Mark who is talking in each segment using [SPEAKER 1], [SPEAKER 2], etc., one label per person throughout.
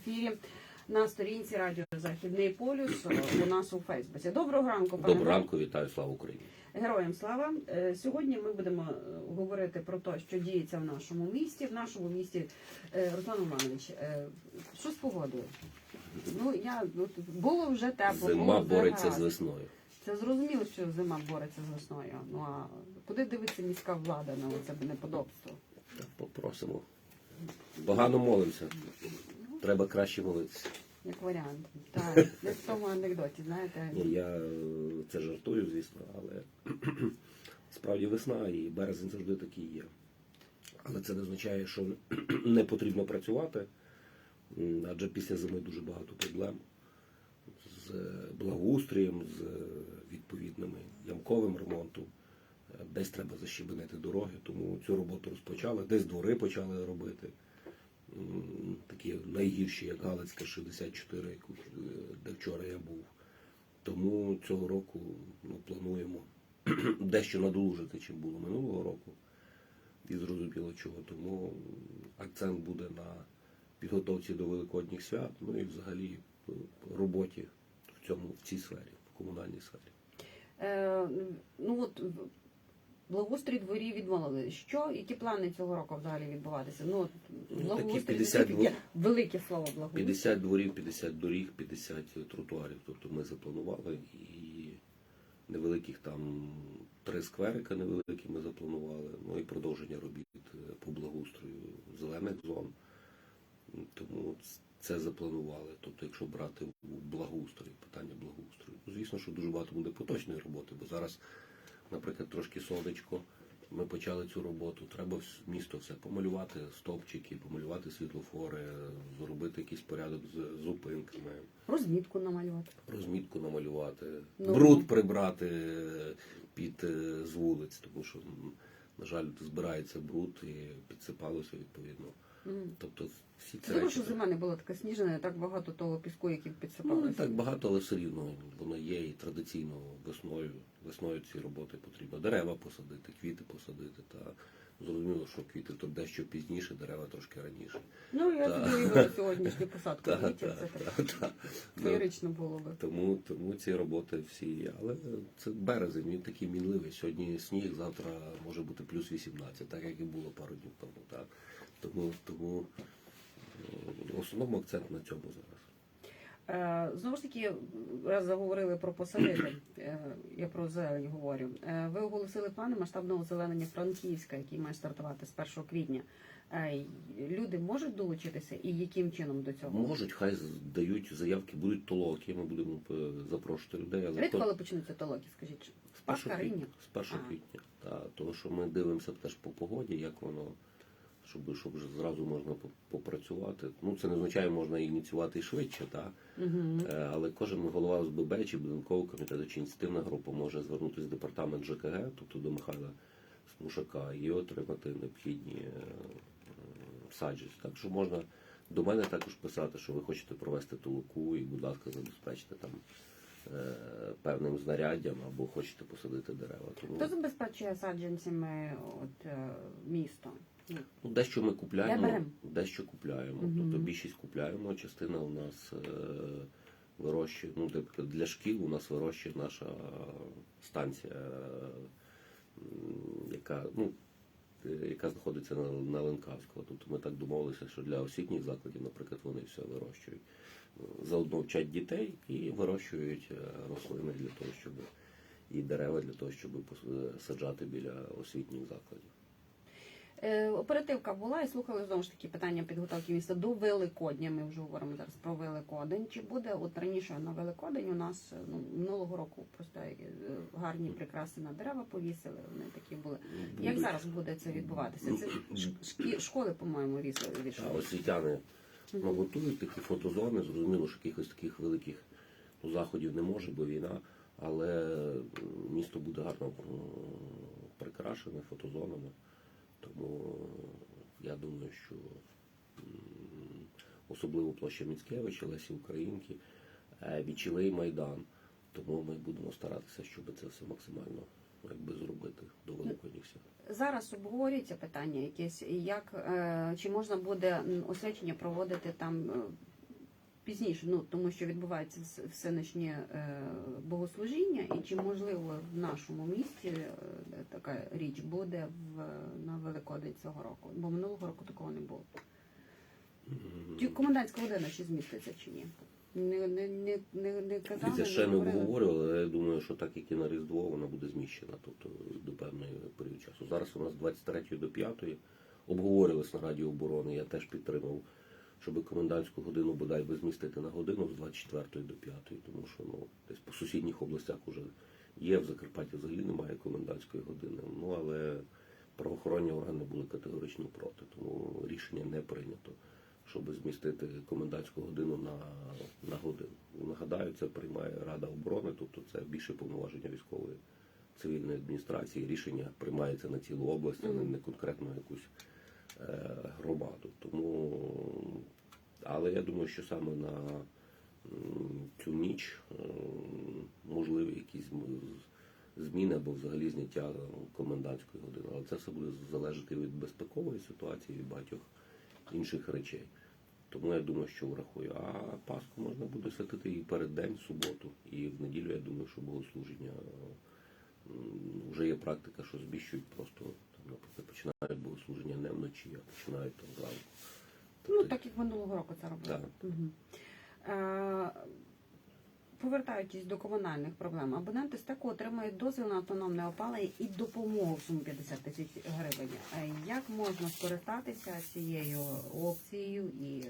[SPEAKER 1] ефірі на сторінці Радіо Західний полюс у нас у Фейсбуці. Доброго ранку, пане
[SPEAKER 2] Доброго ранку, вітаю, слава Україні.
[SPEAKER 1] Героям слава! Е, Сьогодні ми будемо е, говорити про те, що діється в нашому місті. В нашому місті е, Руслан Романович, е, що з погодою? Ну я ну, було вже тепло,
[SPEAKER 2] Зима
[SPEAKER 1] було вже
[SPEAKER 2] бореться з весною.
[SPEAKER 1] Це зрозуміло, що зима бореться з весною. Ну а куди дивиться міська влада на це неподобство?
[SPEAKER 2] Попросимо. Погано молимося. Треба краще молитися.
[SPEAKER 1] Як варіант. Так, як в тому анекдоті, знаєте.
[SPEAKER 2] Ні, я е, це жартую, звісно, але справді весна і березень завжди такий є. Але це не означає, що не потрібно працювати, адже після зими дуже багато проблем з благоустрієм, з відповідними ямковим ремонтом. Е, Десь треба защебенити дороги, тому цю роботу розпочали, десь двори почали робити. Такі найгірші, як Галицька 64, яку, е, де вчора я був. Тому цього року ну, плануємо дещо надолужити, чим було минулого року. І зрозуміло чого. Тому акцент буде на підготовці до Великодніх свят, ну і взагалі роботі в цьому в цій сфері, в комунальній сфері.
[SPEAKER 1] Е, ну от благоустрій дворів відмовили. Що, які плани цього року взагалі відбуватися? Ну, от, благоустрій
[SPEAKER 2] 50
[SPEAKER 1] це таке велике слово благоустрій.
[SPEAKER 2] 50 дворів, 50 доріг, 50 тротуарів. Тобто ми запланували і невеликих там три скверика невеликі ми запланували, ну і продовження робіт е, по благоустрою зелених зон. Тому це запланували. Тобто, якщо брати благоустрій, питання благоустрою. Ну, звісно, що дуже багато буде поточної роботи, бо зараз, наприклад, трошки сонечко. Ми почали цю роботу. Треба місто все помалювати стовпчики, помалювати світлофори, зробити якийсь порядок з зупинками,
[SPEAKER 1] Розмітку намалювати.
[SPEAKER 2] розмітку намалювати,
[SPEAKER 1] Ну.
[SPEAKER 2] бруд прибрати е, під е, з вулиць, тому що, на жаль, збирається бруд і підсипалося відповідно. Тобто всі ці
[SPEAKER 1] добре,
[SPEAKER 2] речі.
[SPEAKER 1] що зима не була така сніжена, так багато того піску, який
[SPEAKER 2] Ну, не так багато, але все рівно воно є і традиційно весною. Весною ці роботи потрібно. Дерева посадити, квіти посадити. Та зрозуміло, що квіти то дещо пізніше, дерева трошки раніше.
[SPEAKER 1] Ну, я
[SPEAKER 2] Та.
[SPEAKER 1] сьогоднішню посадку.
[SPEAKER 2] Та,
[SPEAKER 1] це
[SPEAKER 2] та,
[SPEAKER 1] так
[SPEAKER 2] та.
[SPEAKER 1] Феєрично було би.
[SPEAKER 2] Тому, тому ці роботи всі. Але це березень, він такий мінливий. Сьогодні сніг, завтра може бути плюс 18, так як і було пару днів тому. Так. Тому, тому е, в основному акцент на цьому зараз.
[SPEAKER 1] Е, Знову ж таки, раз заговорили про посадити, е, я про зелень говорю. Ви оголосили плани масштабного озеленення Франківська, який має стартувати з 1 квітня. Люди можуть долучитися і яким чином до цього?
[SPEAKER 2] Можуть, хай дають заявки, будуть толоки, ми будемо запрошувати людей. Але
[SPEAKER 1] Рідко, коли почнуться толоки, скажіть.
[SPEAKER 2] з 1 квітня. З 1 квітня. Та, тому що ми дивимося теж по погоді, як воно, щоб, щоб вже зразу можна по- попрацювати. Ну, це не означає, можна ініціювати і швидше, та?
[SPEAKER 1] Угу.
[SPEAKER 2] Але кожен голова ОСББ чи будинкового комітету чи ініціативна група може звернутися в департамент ЖКГ, тобто до Михайла Смушака, і отримати необхідні е, е. Так що можна до мене також писати, що ви хочете провести толоку і, будь ласка, забезпечте там е, певним знаряддям або хочете посадити дерева. Тому
[SPEAKER 1] Хто забезпечує саджанцями от, місто? Ну,
[SPEAKER 2] дещо ми купляємо, дещо купляємо.
[SPEAKER 1] Мгм.
[SPEAKER 2] Тобто більшість купляємо, частина у нас е, вирощує. Ну, тобто для шкіл у нас вирощує наша станція, м, яка, ну, е, яка знаходиться на, на Ленкавського. Тобто ми так домовилися, що для освітніх закладів, наприклад, вони все вирощують. Заодно вчать дітей і вирощують е, рослини для того, щоб і дерева для того, щоб саджати біля освітніх закладів.
[SPEAKER 1] Е, Оперативка була і слухали знову ж таки питання підготовки міста до Великодня. Ми вже говоримо зараз про Великодень. Чи буде от раніше на Великодень у нас е, ну минулого року просто е, гарні прикраси на дерева повісили. Вони такі були. Як зараз буде це відбуватися? Це ш- шкі- школи, по-моєму, вісили
[SPEAKER 2] А освітяни ну, готують такі фотозони. Зрозуміло, що якихось таких великих ну, заходів не може, бо війна, але місто буде гарно прикрашене фотозонами. Тому е, я думаю, що особливо площа Міцкевича, Лесі Українки, відчилий Майдан. Тому ми будемо старатися, щоб це все максимально якби зробити до Великодніх свят.
[SPEAKER 1] Зараз обговорюється питання якесь, як е, чи можна буде освячення проводити там е, пізніше, ну тому що відбувається вс- всеночні е, богослужіння, і чи можливо в нашому місті е, така річ буде в на Великодень цього року? Бо минулого року такого не було. Комендантська година чи зміститься чи ні? Не не не не, не казали.
[SPEAKER 2] Це ще не обговорювали, але я думаю, що так як і на Різдво, вона буде зміщена, тобто до певної період часу. Зараз у нас з 23 до 5 обговорювалось на Раді оборони, я теж підтримав, щоб комендантську годину бодай би змістити на годину з 24 до 5, тому що ну, десь по сусідніх областях вже є, в Закарпатті взагалі немає комендантської години. Ну але правоохоронні органи були категорично проти, тому рішення не прийнято щоб змістити комендантську годину на, на годину. Нагадаю, це приймає Рада оборони, тобто це більше повноваження військової цивільної адміністрації. Рішення приймається на цілу область, а не, конкретно якусь громаду. Тому, але я думаю, що саме на цю ніч е, можливі якісь зміни або взагалі зняття комендантської години. Але це все буде залежати від безпекової ситуації, від багатьох інших речей. Тому я думаю, що врахую. А Пасху можна буде святити і перед день, в суботу. І в неділю я думаю, що богослуження вже є практика, що збіщують просто там, починають богослуження не вночі, а починають там зранку.
[SPEAKER 1] Ну
[SPEAKER 2] Тобто,
[SPEAKER 1] так як минулого року це робили.
[SPEAKER 2] Так.
[SPEAKER 1] Е, Повертаючись до комунальних проблем, абоненти стеку отримують дозвіл на автономне опалення і допомогу в сумі 50 тисяч гривень. Е, Як можна скористатися цією опцією і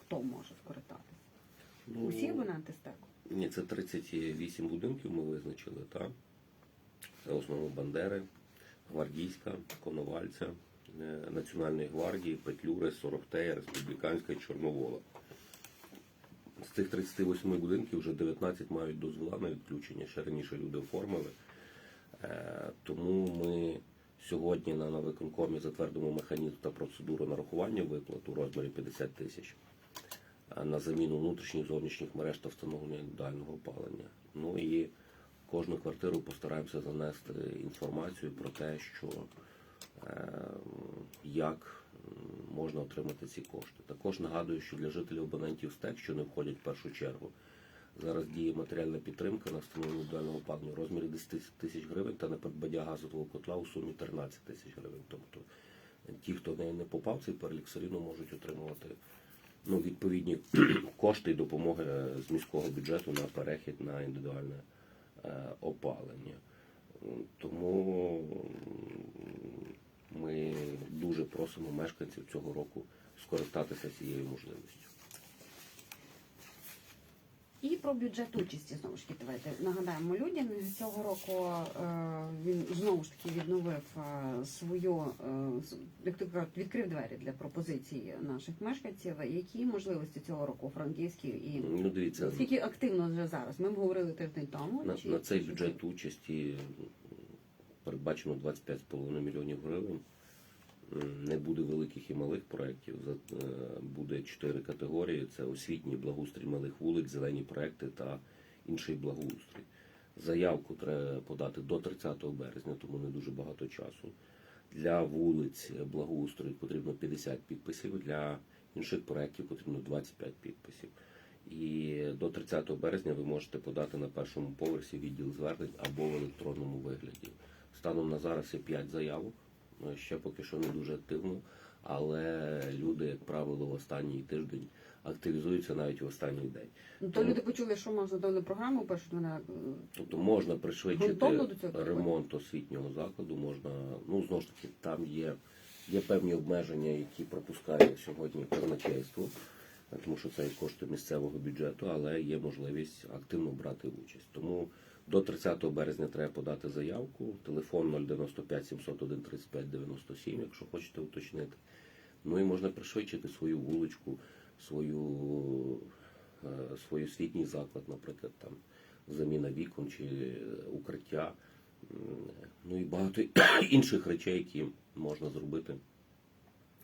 [SPEAKER 1] хто може скористатися?
[SPEAKER 2] ну,
[SPEAKER 1] Усі абоненти стеку?
[SPEAKER 2] Ні, це 38 будинків ми визначили, так? Це в основному Бандери, Гвардійська, Коновальця, е, Національної гвардії, Петлюри, Сорохтея, Республіканська і Чорновола. З цих 38 будинків вже 19 мають дозвола на відключення. Ще раніше люди оформили. Е, Тому ми сьогодні на виконкомі затвердимо механізм та процедуру нарахування виплат у розмірі 50 тисяч на заміну внутрішніх зовнішніх мереж та встановлення індивідуального опалення. Ну і кожну квартиру постараємося занести інформацію про те, що е, як можна отримати ці кошти. Також нагадую, що для жителів абонентів СТЕК, що не входять в першу чергу, зараз діє матеріальна підтримка на встановлення індивідуального опалення у розмірі 10 тисяч гривень та на придбання газового котла у сумі 13 тисяч гривень. Тобто е, ті, хто не, не попав цей перелік, все рівно можуть отримувати ну, відповідні кошти і допомоги з міського бюджету на перехід на індивідуальне е, опалення. Тому ми дуже просимо мешканців цього року скористатися цією можливістю.
[SPEAKER 1] І про бюджет участі знову ж таки давайте нагадаємо людям. Цього року е, він знову ж таки відновив е, свою е, як то кажуть, відкрив двері для пропозицій наших мешканців. Які можливості цього року у Франківській і
[SPEAKER 2] Ну, дивіться,
[SPEAKER 1] скільки активно вже зараз? Ми говорили тиждень тому.
[SPEAKER 2] на,
[SPEAKER 1] чи-
[SPEAKER 2] на цей
[SPEAKER 1] чи-
[SPEAKER 2] бюджет участі передбачено 25,5 мільйонів гривень. Не буде великих і малих проєктів. Е, Буде чотири категорії: це освітній благоустрій малих вулиць, зелені проекти та інший благоустрій. Заявку треба подати до 30 березня, тому не дуже багато часу. Для вулиць благоустрою потрібно 50 підписів, для інших проєктів потрібно 25 підписів. І до 30 березня ви можете подати на першому поверсі відділ звернень або в електронному вигляді. Станом на зараз є 5 заявок. Ну, Ще поки що не дуже активно, але люди, як правило, в останній тиждень активізуються навіть в останній день.
[SPEAKER 1] Ну, то люди почули, що можна дати програму, пишуть мене. е,
[SPEAKER 2] Тобто можна пришвидшити
[SPEAKER 1] до цього
[SPEAKER 2] ремонт освітнього закладу, можна, ну знову ж таки, там є, є певні обмеження, які пропускає сьогодні казначейство, тому що це і кошти місцевого бюджету, але є можливість активно брати участь. Тому до 30 березня треба подати заявку. Телефон 095 701 35 97, якщо хочете уточнити. Ну і можна пришвидшити свою вуличку, свою, е, свій освітній заклад, наприклад, там заміна вікон чи укриття. Ну і багато інших речей, які можна зробити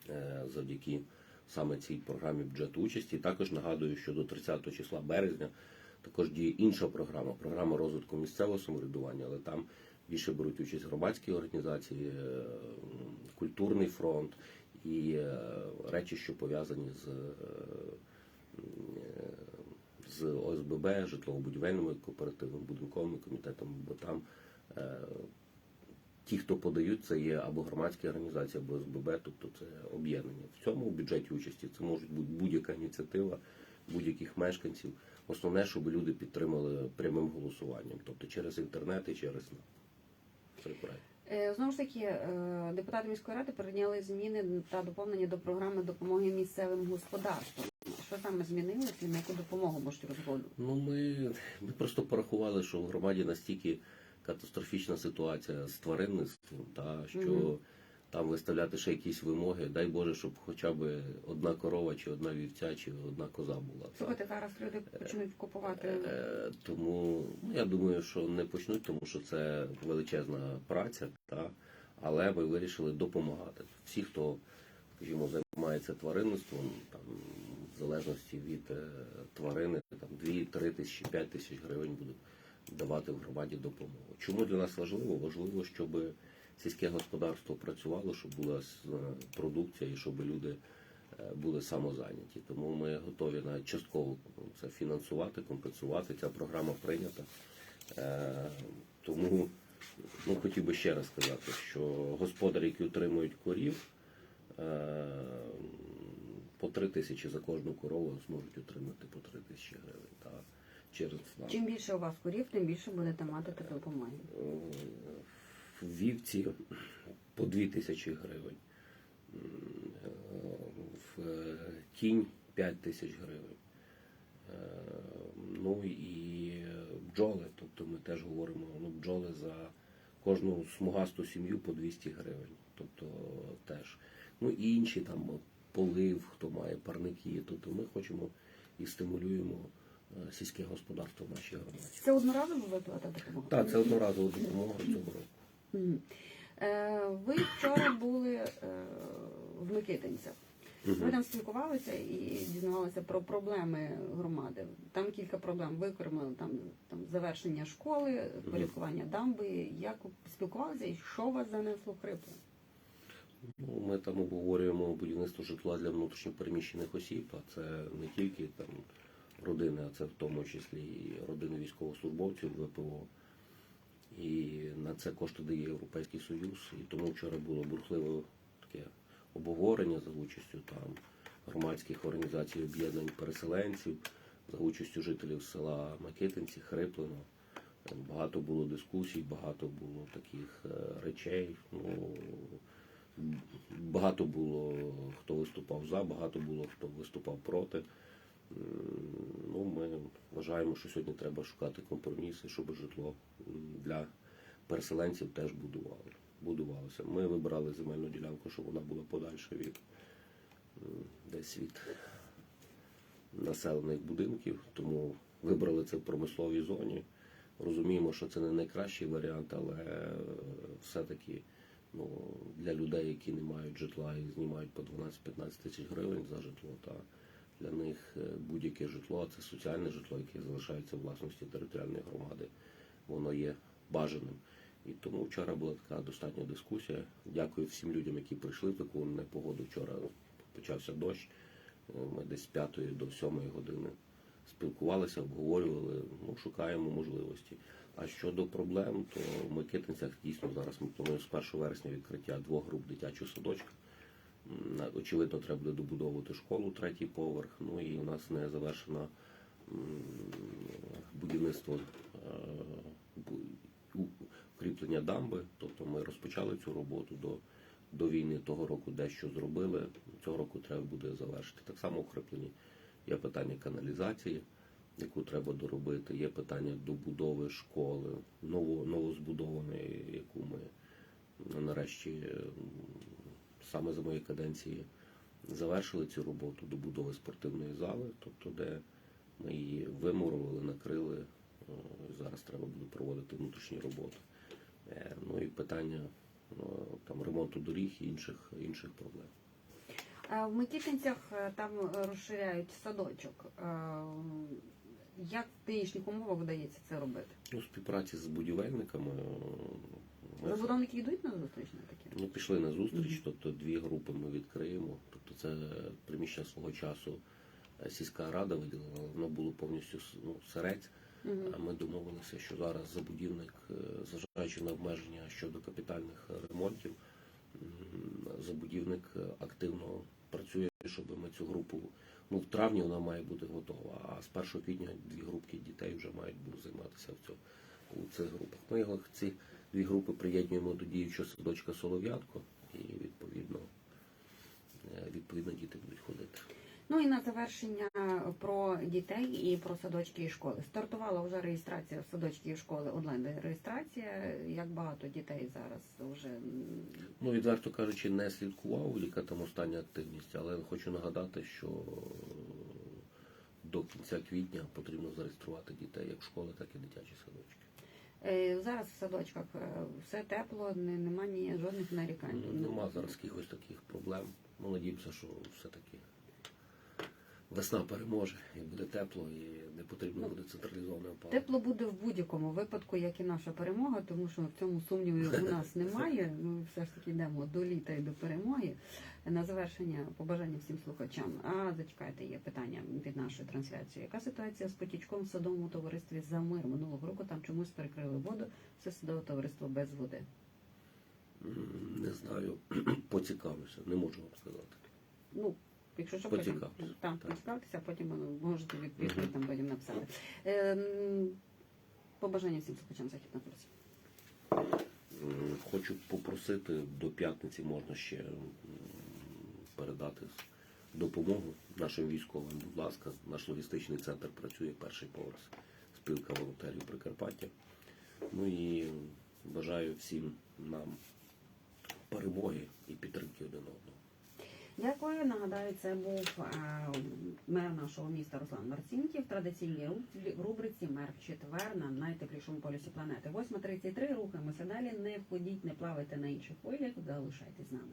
[SPEAKER 2] е, завдяки саме цій програмі бюджету участі. Також нагадую, що до 30 числа березня також діє інша програма, програма розвитку місцевого самоврядування, але там більше беруть участь громадські організації, е, культурний фронт і е, речі, що пов'язані з е, з ОСББ, житлово-будівельними кооперативами, будинковими комітетами, бо там ті, хто подають, це є або громадські організації, або СББ, тобто це об'єднання. В цьому бюджеті участі це може бути будь-яка ініціатива будь-яких мешканців. Основне, щоб люди підтримали прямим голосуванням, тобто через інтернет і через.
[SPEAKER 1] Е, Знову ж таки, е, депутати міської ради прийняли зміни та доповнення до програми допомоги місцевим господарствам. Що саме змінилося і на яку допомогу можуть розгодувати?
[SPEAKER 2] Ну, ми, ми просто порахували, що в громаді настільки катастрофічна ситуація з тваринництвом, та що
[SPEAKER 1] Мгм.
[SPEAKER 2] там виставляти ще якісь вимоги. Дай Боже, щоб хоча б одна корова, чи одна вівця, чи одна коза була. та.
[SPEAKER 1] Слухайте, зараз люди почнуть купувати.
[SPEAKER 2] Е, Тому ну, я думаю, що не почнуть, тому що це величезна праця, та, але ми вирішили допомагати. Всі, хто, скажімо, займається тваринництвом, там, в залежності від е, тварини, там 2-3 тисячі, 5 тисяч гривень будуть давати в громаді допомогу. Чому для нас важливо? Важливо, щоб сільське господарство працювало, щоб була е, продукція і щоб люди е, були самозайняті. Тому ми готові навіть частково це фінансувати, компенсувати. Ця програма прийнята. Е, Тому ну, хотів би ще раз сказати, що господарі, які утримують корів, по три тисячі за кожну корову зможуть отримати по три тисячі гривень. Через нас.
[SPEAKER 1] Чим більше у вас корів, тим більше будете мати такі допомоги.
[SPEAKER 2] в вівці по 2 тисячі гривень, е, в е, кінь 5 тисяч гривень. Е, Ну і бджоли, тобто ми теж говоримо, ну бджоли за кожну смугасту сім'ю по 200 гривень. Тобто теж. Ну і інші там полив, хто має парники, тобто ми хочемо і стимулюємо е, сільське господарство в нашій громаді.
[SPEAKER 1] Це одноразова виплата допомоги?
[SPEAKER 2] Так, це одноразова допомога цього року.
[SPEAKER 1] Е, Ви вчора були е, в Микитинцях. Ви там спілкувалися і дізнавалися про проблеми громади. Там кілька проблем викормили, там, там завершення школи, порядкування дамби. Як ви спілкувалися і що вас занесло в хрипу?
[SPEAKER 2] Ну, ми там обговорюємо будівництво житла для внутрішньопереміщених осіб, а це не тільки там родини, а це в тому числі і родини військовослужбовців ВПО. І на це кошти дає Європейський Союз. І тому вчора було бурхливе таке обговорення за участю там громадських організацій об'єднань переселенців, за участю жителів села Макитинці, Хриплино. Багато було дискусій, багато було таких е, речей. Ну, Багато було хто виступав за, багато було хто виступав проти. Ну, ми вважаємо, що сьогодні треба шукати компроміси, щоб житло для переселенців теж будувало, будувалося. Ми вибрали земельну ділянку, щоб вона була подальше від десь від населених будинків, тому вибрали це в промисловій зоні. Розуміємо, що це не найкращий варіант, але все-таки ну, для людей, які не мають житла і знімають по 12-15 тисяч гривень за житло, та для них е, будь-яке житло, а це соціальне житло, яке залишається в власності територіальної громади, воно є бажаним. І тому вчора була така достатня дискусія. Дякую всім людям, які прийшли в таку непогоду. Вчора почався дощ. Е, Ми десь з 5 до 7 години спілкувалися, обговорювали, ну, шукаємо можливості. А щодо проблем, то в Микитинцях дійсно зараз ми плануємо з 1 вересня відкриття двох груп дитячого садочка. Очевидно, треба буде добудовувати школу, третій поверх. Ну і у нас не завершено будівництво е, укріплення дамби. Тобто ми розпочали цю роботу до, до війни того року дещо зробили. Цього року треба буде завершити. Так само укріплені є питання каналізації, яку треба доробити. Є питання добудови школи, ново, новозбудованої, яку ми нарешті саме за моєї каденції завершили цю роботу добудови спортивної зали, тобто де ми її вимурували, накрили. е, Зараз треба буде проводити внутрішні роботи. Е, Ну і питання ну, там ремонту доріг і інших інших проблем.
[SPEAKER 1] В Микитинцях е, там е, розширяють садочок. Як в нинішніх умовах вдається це робити?
[SPEAKER 2] Ну, співпраці з будівельниками. е, ми
[SPEAKER 1] Забудовники йдуть на зустріч на таке?
[SPEAKER 2] Ну, пішли на зустріч,
[SPEAKER 1] Мгм.
[SPEAKER 2] тобто дві групи ми відкриємо. Тобто це приміщення свого часу е, сільська рада виділила, воно було повністю ну, сирець.
[SPEAKER 1] Мгм.
[SPEAKER 2] А Ми домовилися, що зараз забудівник, е, зважаючи на обмеження щодо капітальних ремонтів, забудівник активно працює, щоб ми цю групу. Ну, в травні вона має бути готова, а з 1 квітня дві групки дітей вже мають будуть займатися в цьому у цих групах. Ми його ці дві групи приєднуємо до діючого садочка Солов'ятко, і відповідно, е, відповідно діти будуть ходити.
[SPEAKER 1] Ну і на завершення про дітей і про садочки і школи. Стартувала вже реєстрація в садочки і школи, онлайн реєстрація. Як багато дітей зараз вже
[SPEAKER 2] Ну, відверто кажучи, не слідкував, яка там остання активність, але хочу нагадати, що до кінця квітня потрібно зареєструвати дітей як школи, так і дитячі садочки.
[SPEAKER 1] Е, Зараз в садочках е, все тепло, не, нема ні жодних нарікань.
[SPEAKER 2] Ну, Нема зараз якихось таких проблем. Ми надіємося, що все-таки весна переможе і буде тепло, і не потрібно
[SPEAKER 1] Ну,
[SPEAKER 2] буде централізоване опалення.
[SPEAKER 1] Тепло буде в будь-якому випадку, як і наша перемога, тому що в цьому сумнівів у нас немає. Ми все ж таки йдемо до літа і до перемоги. На завершення побажання всім слухачам. А зачекайте, є питання від нашої трансляції. Яка ситуація з потічком в садовому товаристві за мир минулого року? Там чомусь перекрили воду. Все садове товариство без води.
[SPEAKER 2] Не знаю, поцікавлюся, не можу вам сказати.
[SPEAKER 1] Ну, якщо що, потім, там, а потім можете відповісти, там потім написати. Ем, побажання всім слухачам західного курсу.
[SPEAKER 2] Хочу попросити до п'ятниці можна ще передати допомогу нашим військовим. Будь ласка, наш логістичний центр працює перший поверх спілка волонтерів Прикарпаття. Ну і бажаю всім нам перемоги і підтримки один одного.
[SPEAKER 1] Дякую. Нагадаю, це був е, мер нашого міста Руслан Марцінків. Традиційній рубриці Мер четвер на найтеплішому полюсі планети. 8.33. Рухаємося далі. Не входіть, не плавайте на інших хвилях. Залишайтесь з нами.